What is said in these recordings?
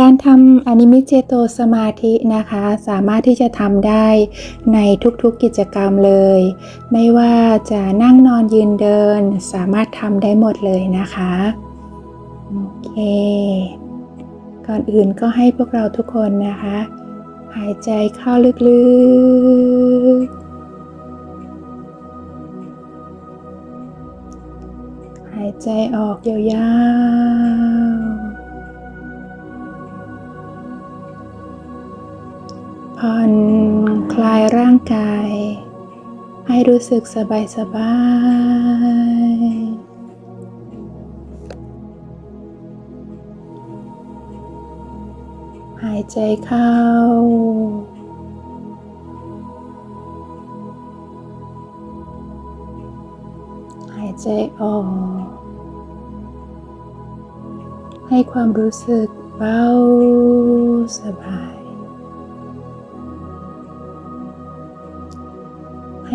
การทำอนิมิตเจโตสมาธินะคะ สามารถที่จะทำได้ในทุกๆกิจกรรมเลย ไม่ว่าจะนั่งนอนยืนเดิน สามารถทำได้หมดเลยนะคะ โอเค ก่อนอื่นก็ให้พวกเราทุกคนนะคะ หายใจเข้าลึกๆ หายใจออกยาวๆ ผ่อนคลายร่างกาย ให้รู้สึกสบายสบายหายใจเข้า หายใจออก ให้ความรู้สึกเบาสบาย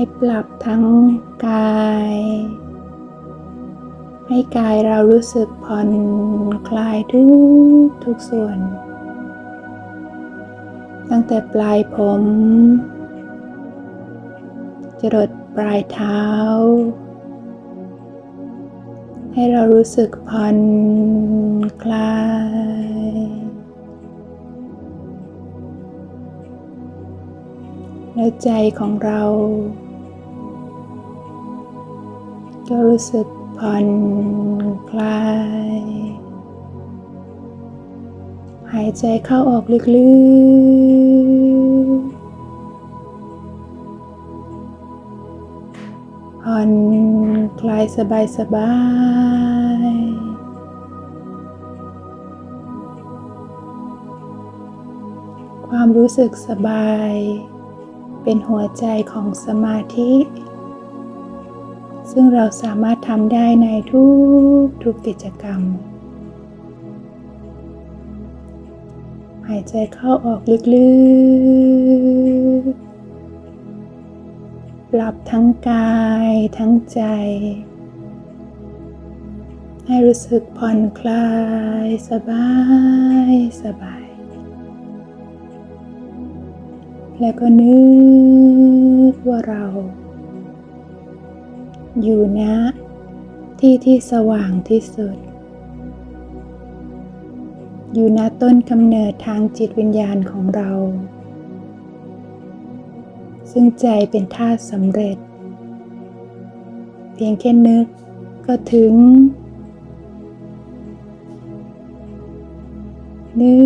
ให้ปรับทั้งกาย ให้กายเรารู้สึกผ่อนคลายทุกทุกส่วน ตั้งแต่ปลายผม จรดปลายเท้า ให้เรารู้สึกผ่อนคลายแล้วใจของเรา็รู้สึกผ่อนคลาย หายใจเข้าออกลึกๆ ผ่อนคลายสบายสบายๆความรู้สึกสบาย เป็นหัวใจของสมาธิ ซึ่งเราสามารถทำได้ในทุกทุกกิจกรรม หายใจเข้าออกลึกๆ ปรับทั้งกายทั้งใจ ให้รู้สึกผ่อนคลายสบายสบาย แล้วก็นึกว่าเรา อยู่ณที่ที่สว่างที่สุด อยู่ณต้นกำเนิดทางจิตวิญญาณของเรา ซึ่งใจเป็นธาสำเร็จ เพียงแค่นึกก็ถึง นึ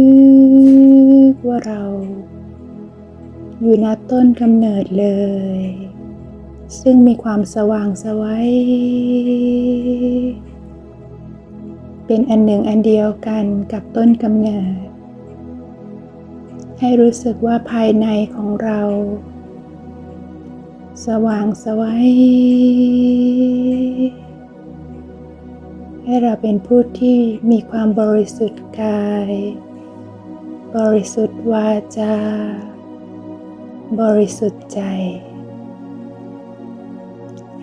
กว่าเรา อยู่ณต้นกำเนิดเลย ซึ่งมีความสว่างสวัยเป็นอันหนึ่งอันเดียวกันกับต้นกำเนิด ให้รู้สึกว่าภายในของเรา สว่างสวัยให้เราเป็นผู้ที่มีความบริสุทธิ์กาย บริสุทธิ์วาจา บริสุทธิ์ใจ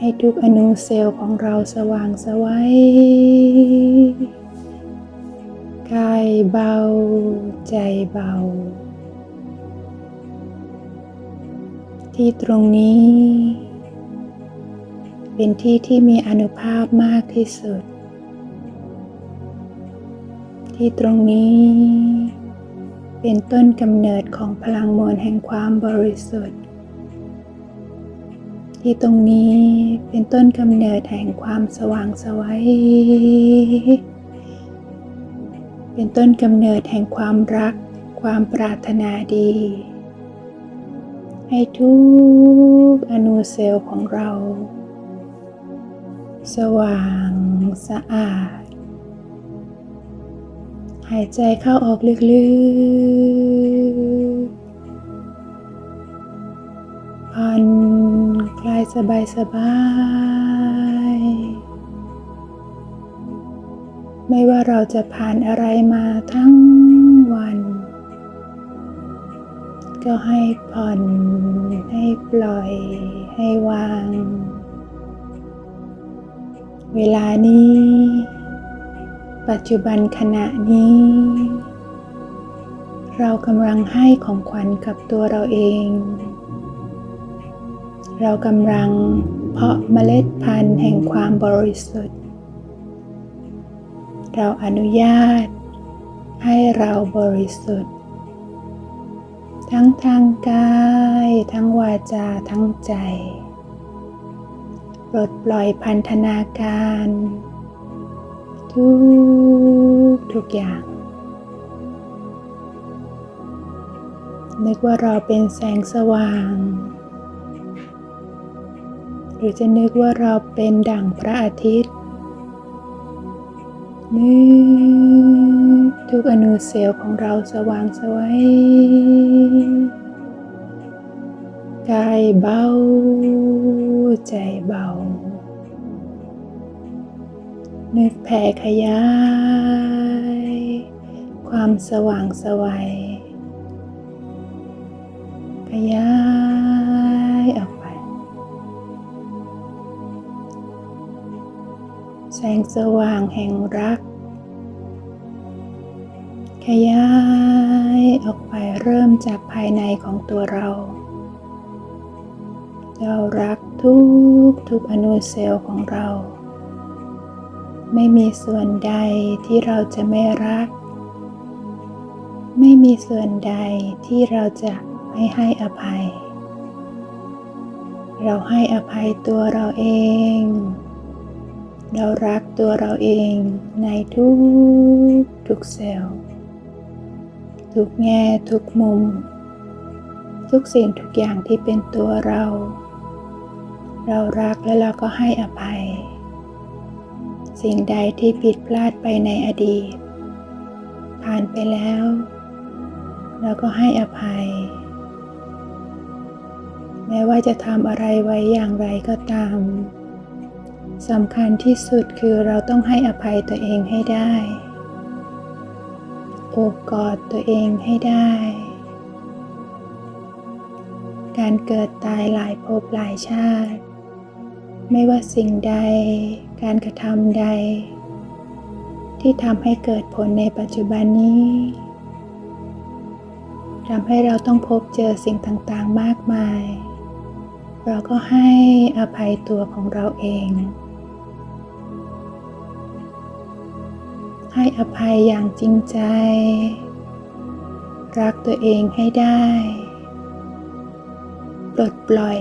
ให้ทุกอนูเซลล์ของเราสว่างสวัยกายเบาใจเบา ที่ตรงนี้ เป็นที่ที่มีอนุภาพมากที่สุด ที่ตรงนี้ เป็นต้นกำเนิดของพลังมวลแห่งความบริสุทธิ์ ที่ตรงนี้เป็นต้นกำเนิดแห่งความสว่างสวัย เป็นต้นกำเนิดแห่งความรัก ความปรารถนาดี ให้ทุกอนูเซลล์ของเรา สว่างสะอาด หายใจเข้าออกลึกๆ ผ่อนคลายสบายสบายๆไม่ว่าเราจะผ่านอะไรมาทั้งวัน ก็ให้ผ่อนให้ปล่อยให้วาง เวลานี้ ปัจจุบันขณะนี้ เรากำลังให้ของขวัญกับตัวเราเอง เรากำลังเพาะเมล็ดพันธุ์แห่งความบริสุทธิ์ เราอนุญาตให้เราบริสุทธิ์ ทั้งทางกาย ทั้งวาจาทั้งใจปลดปล่อยพันธนาการ ทุกทุกอย่าง นึกว่าเราเป็นแสงสว่าง หรือจะนึกว่าเราเป็นดั่งพระอาทิตย์นึกทุกอนูเซลล์ของเราสว่างสวัยกายเบา ใจเบา นึกแผ่ขยาย ความสว่างสวัยขยาย แสงสว่างแห่งรัก ขยายออกไปเริ่มจากภายในของตัวเรา เรารักทุกทุกอนูเซลล์ของเรา ไม่มีส่วนใดที่เราจะไม่รัก ไม่มีส่วนใดที่เราจะไม่ให้อภัย เราให้อภัยตัวเราเอง เรารักตัวเราเองในทุกทุกเซลล์ ทุกแง่ทุกมุม ทุกสิ่งทุกอย่างที่เป็นตัวเรา เรารักและเราก็ให้อภัย สิ่งใดที่ผิดพลาดไปในอดีต ผ่านไปแล้ว เราก็ให้อภัย แม้ว่าจะทำอะไรไว้อย่างไรก็ตาม สำคัญที่สุดคือเราต้องให้อภัยตัวเองให้ได้ โอบกอดตัวเองให้ได้ การเกิดตายหลายภพหลายชาติ ไม่ว่าสิ่งใด การกระทำใด ที่ทำให้เกิดผลในปัจจุบันนี้ทำให้เราต้องพบเจอสิ่งต่างๆมากมาย เราก็ให้อภัยตัวของเราเอง ให้อภัยอย่างจริงใจ รักตัวเองให้ได้ ปลดปล่อย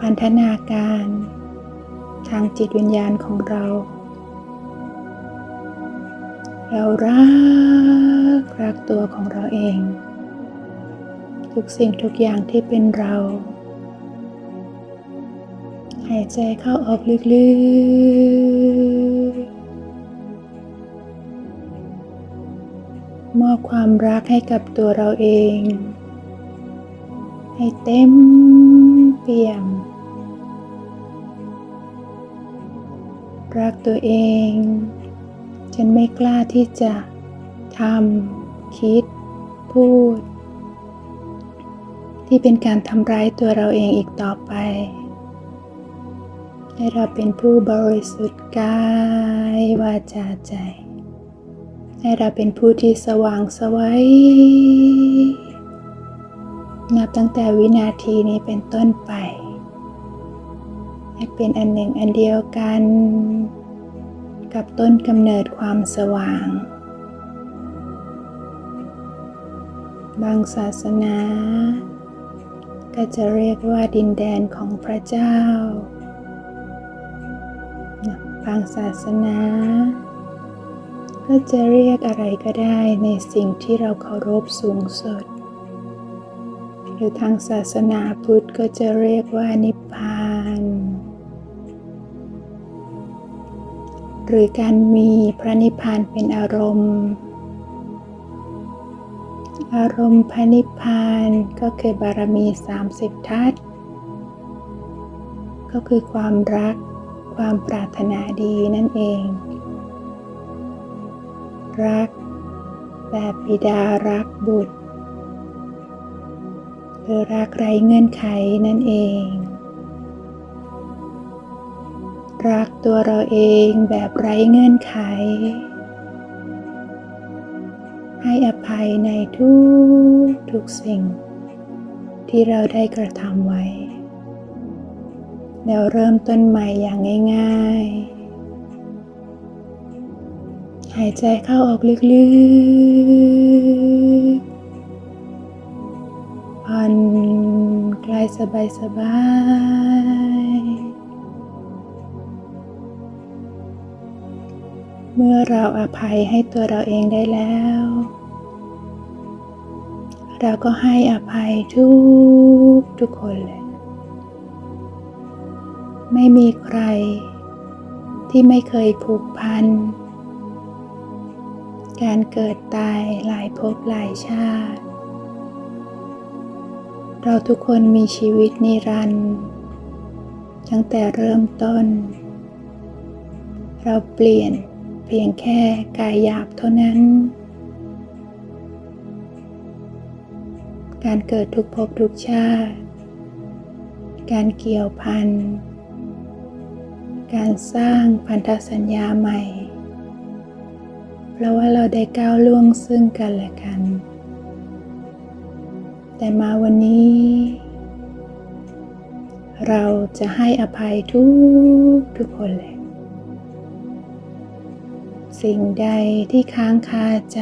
พันธนาการ ทางจิตวิญญาณของเรา เรารัก รักตัวของเราเอง ทุกสิ่งทุกอย่างที่เป็นเราหายใจเข้าออกลึกๆ มอบความรักให้กับตัวเราเอง ให้เต็มเปี่ยม รักตัวเอง ฉันไม่กล้าที่จะทำคิด พูด ที่เป็นการทำร้ายตัวเราเองอีกต่อไป ให้เราเป็นผู้บริสุทธิ์กายวาจาใจ ให้เราเป็นผู้ที่สว่างสวัยนับตั้งแต่วินาทีนี้เป็นต้นไป ให้เป็นอันหนึ่งอันเดียวกัน กับต้นกำเนิดความสว่าง บางศาสนา ก็จะเรียกว่าดินแดนของพระเจ้า บางศาสนา ก็จะเรียกอะไรก็ได้ในสิ่งที่เราเคารพสูงสุด หรือทางศาสนาพุทธก็จะเรียกว่านิพพาน หรือการมีพระนิพพานเป็นอารมณ์ อารมณ์พระนิพพานก็คือบารมี 30 ทัศก็คือความรักความปรารถนาดีนั่นเอง รัก แบบบิดารักบุตร หรือรักไรเงื่อนไขนั่นเอง รักตัวเราเองแบบไร้เงื่อนไข ให้อภัยในทุกทุกสิ่ง ที่เราได้กระทำไว้ แล้วเริ่มต้นใหม่อย่างง่าย ๆายใจเข้าออกลึกๆ ผ่อนคลายสบายๆเมื่อเราอภัยให้ตัวเราเองได้แล้ว เราก็ให้อภัยทุกทุกคนเลย ไม่มีใครที่ไม่เคยผูกพัน การเกิดตายหลายภพหลายชาติ เราทุกคนมีชีวิตนิรันดร์ตั้งแต่เริ่มต้น เราเปลี่ยนเพียงแค่กายหยาบเท่านั้น การเกิดทุกภพทุกชาติ การเกี่ยวพัน การสร้างพันธสัญญาใหม่ ราะว่าเราได้ก้าวล่วงซึ่งกันและกัน แต่มาวันนี้ เราจะให้อภัยทุกทุกคนเลย สิ่งใดที่ค้างคาใจ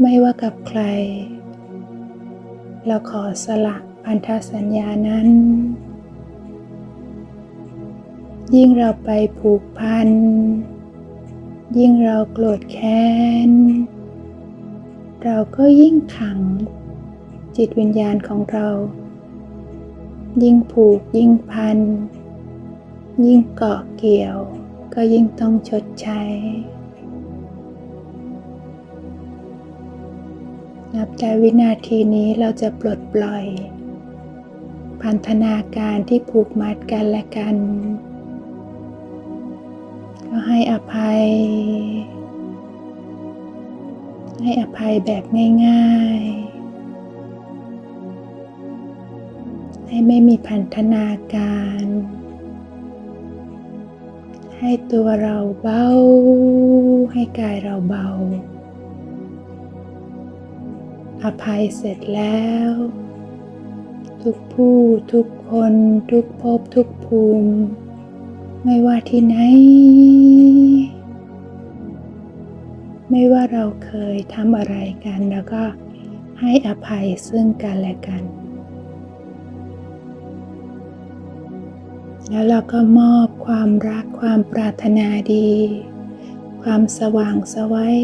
ไม่ว่ากับใคร เราขอสละพันธสัญญานั้น ยิ่งเราไปผูกพัน ยิ่งเราโกรธแค้น เราก็ยิ่งขัง จิตวิญญาณของเรา ยิ่งผูกยิ่งพัน ยิ่งเกาะเกี่ยว ก็ยิ่งต้องชดใช้ นับแต่วินาทีนี้เราจะปลดปล่อย พันธนาการที่ผูกมัดกันและกัน ก็ให้อภัย ให้อภัยแบบง่ายๆ ให้ไม่มีพันธนาการ ให้ตัวเราเบา ให้กายเราเบา อภัยเสร็จแล้วทุกผู้ทุกคนทุกภพทุกภูมิ ไม่ว่าที่ไหน ไม่ว่าเราเคยทำอะไรกันแล้วก็ให้อภัยซึ่งกันและกัน แล้วเราก็มอบความรักความปรารถนาดี ความสว่างสวัย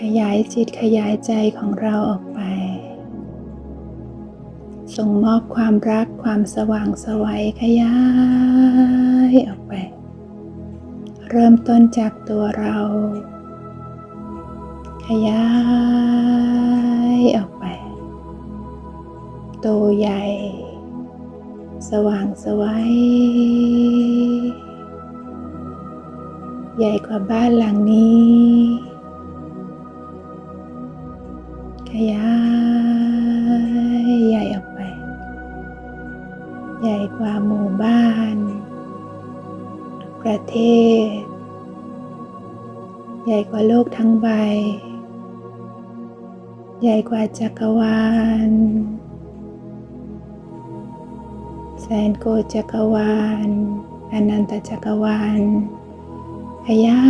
ขยายจิตขยายใจของเราออก ไปส่งมอบความรักความสว่างสวัยขยายออกไป เริ่มต้นจากตัวเรา ขยายออกไปโตใหญ่ สว่างสวัยใหญ่กว่าบ้านหลังนี้ ประเทศ ใหญ่กว่าโลกทั้งใบ ใหญ่กว่าจักรวาล แสนโกจักรวาลอนันตจักรวาลขยา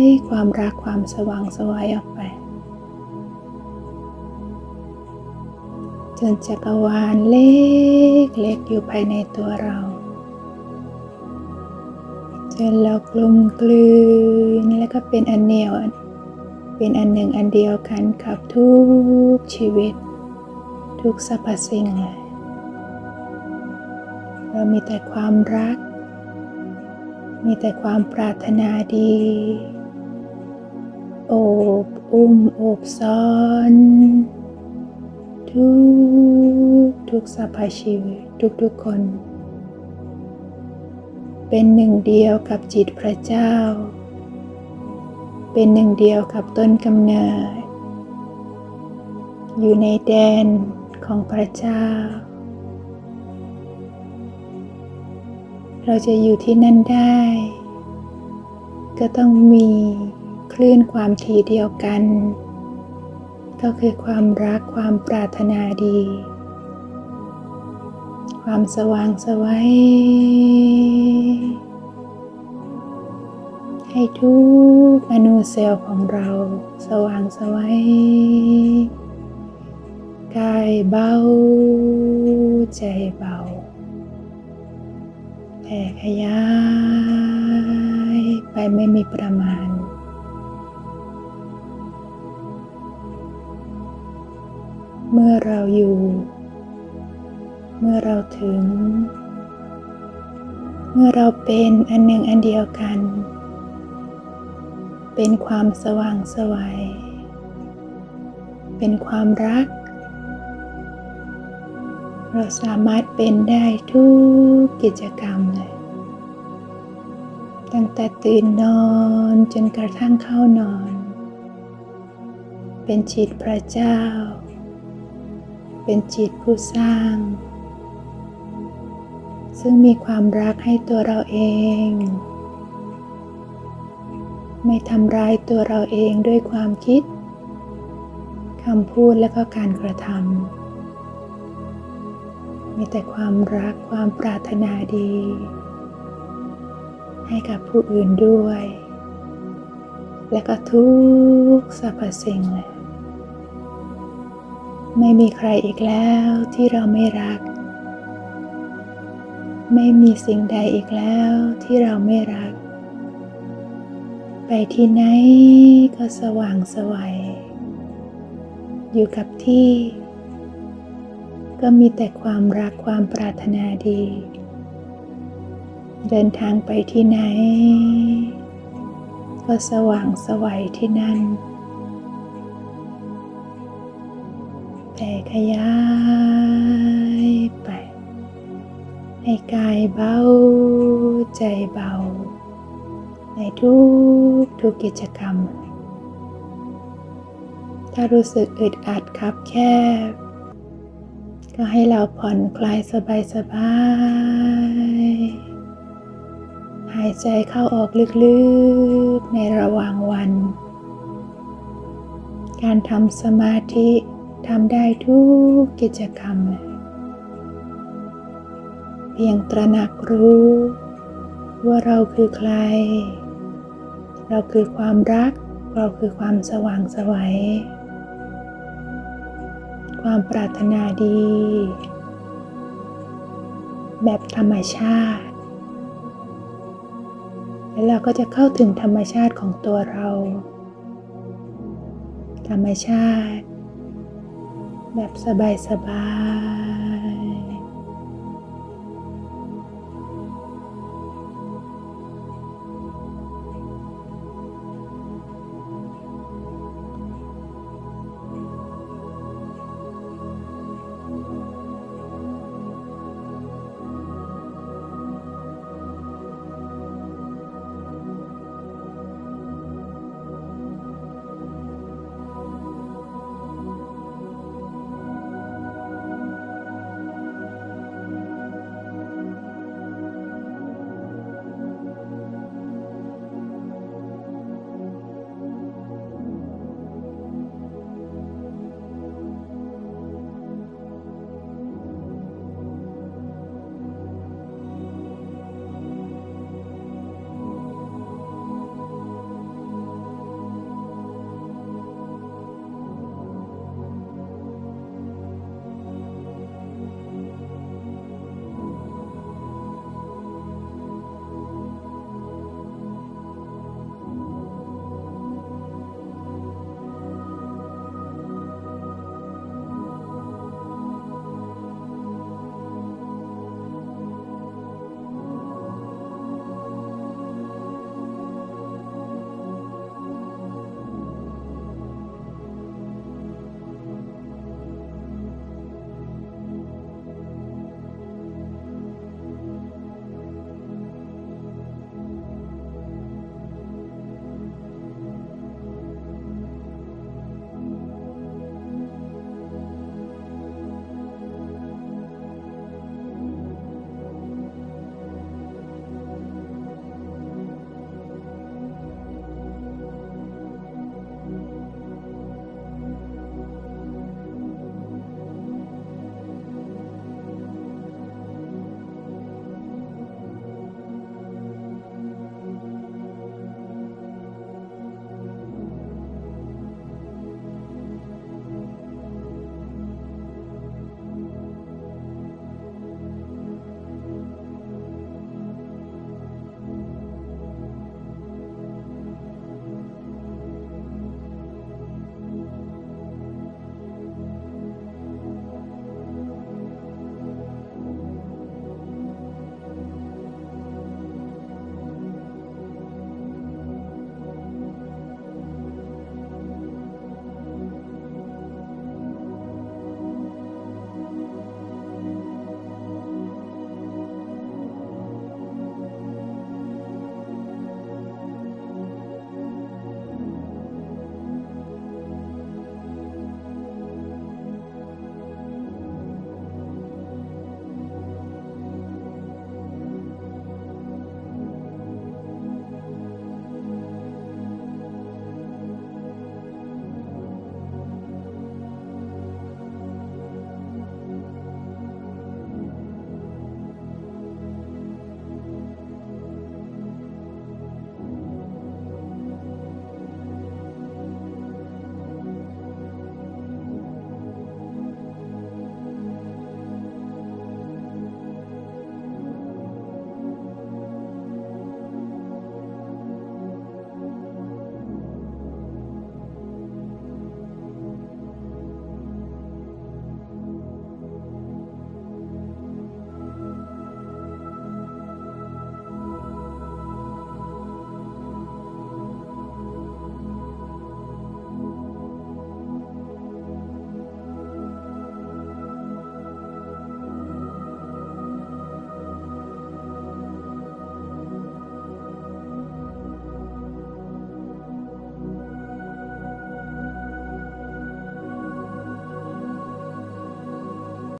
ยความรักความสว่างสวายออกไป จนจักรวาลเล็กเล็กอยู่ภายในตัวเรา จนเรากลมกลืนแล้วก็เป็นอันเดียวเป็นอันหนึ่งอันเดียวกันกับทุกชีวิต ทุกสรรพสิ่งเลยเรามีแต่ความรัก มีแต่ความปรารถนาดี โอบอุ้มโอบซ้อน ทุกทุกสรรพชีวิตทุกทุกคน เป็นหนึ่งเดียวกับจิตพระเจ้า เป็นหนึ่งเดียวกับต้นกำเนิด อยู่ในแดนของพระเจ้า เราจะอยู่ที่นั่นได้ ก็ต้องมีคลื่นความถี่เดียวกัน ก็คือความรักความปรารถนาดี ความสว่างสวัย ให้ทุกอนูเซลล์ของเราสว่างไสวัยกายเบา ใจเบาแผ่ขยายไปไม่มีประมาณ เมื่อเราอยู่ เมื่อเราถึง เมื่อเราเป็นอันหนึ่งอันเดียวกัน เป็นความสว่างสวัย เป็นความรัก เราสามารถเป็นได้ทุกกิจกรรมเลย ตั้งแต่ตื่นนอนจนกระทั่งเข้านอน เป็นจิตพระเจ้า เป็นจิตผู้สร้าง ซึ่งมีความรักให้ตัวเราเอง ไม่ทำร้ายตัวเราเองด้วยความคิดคำพูดและก็การกระทำมีแต่ความรักความปรารถนาดี ให้กับผู้อื่นด้วย และก็ทุกสรรพสิ่งเลยไม่มีใครอีกแล้วที่เราไม่รัก ไม่มีสิ่งใดอีกแล้วที่เราไม่รัก ไปที่ไหนก็สว่างสวัย อยู่กับที่ ก็มีแต่ความรักความปรารถนาดี เดินทางไปที่ไหน ก็สว่างสวัยที่นั่นแผ่ขยายไป ให้กายเบาใจเบา ในทุกทุกกิจกรรม ถ้ารู้สึกอึดอัดคับแคบ ก็ให้เราผ่อนคลายสบายสบายๆหายใจเข้าออกลึกๆในระหว่างวัน การทำสมาธิทำได้ทุกกิจกรรม เพียงตระหนักรู้ว่าเราคือใคร เราคือความรัก เราคือความสว่างไสวัย ความปรารถนาดี แบบธรรมชาติ แล้วเราก็จะเข้าถึงธรรมชาติของตัวเรา ธรรมชาติ แบบสบายๆ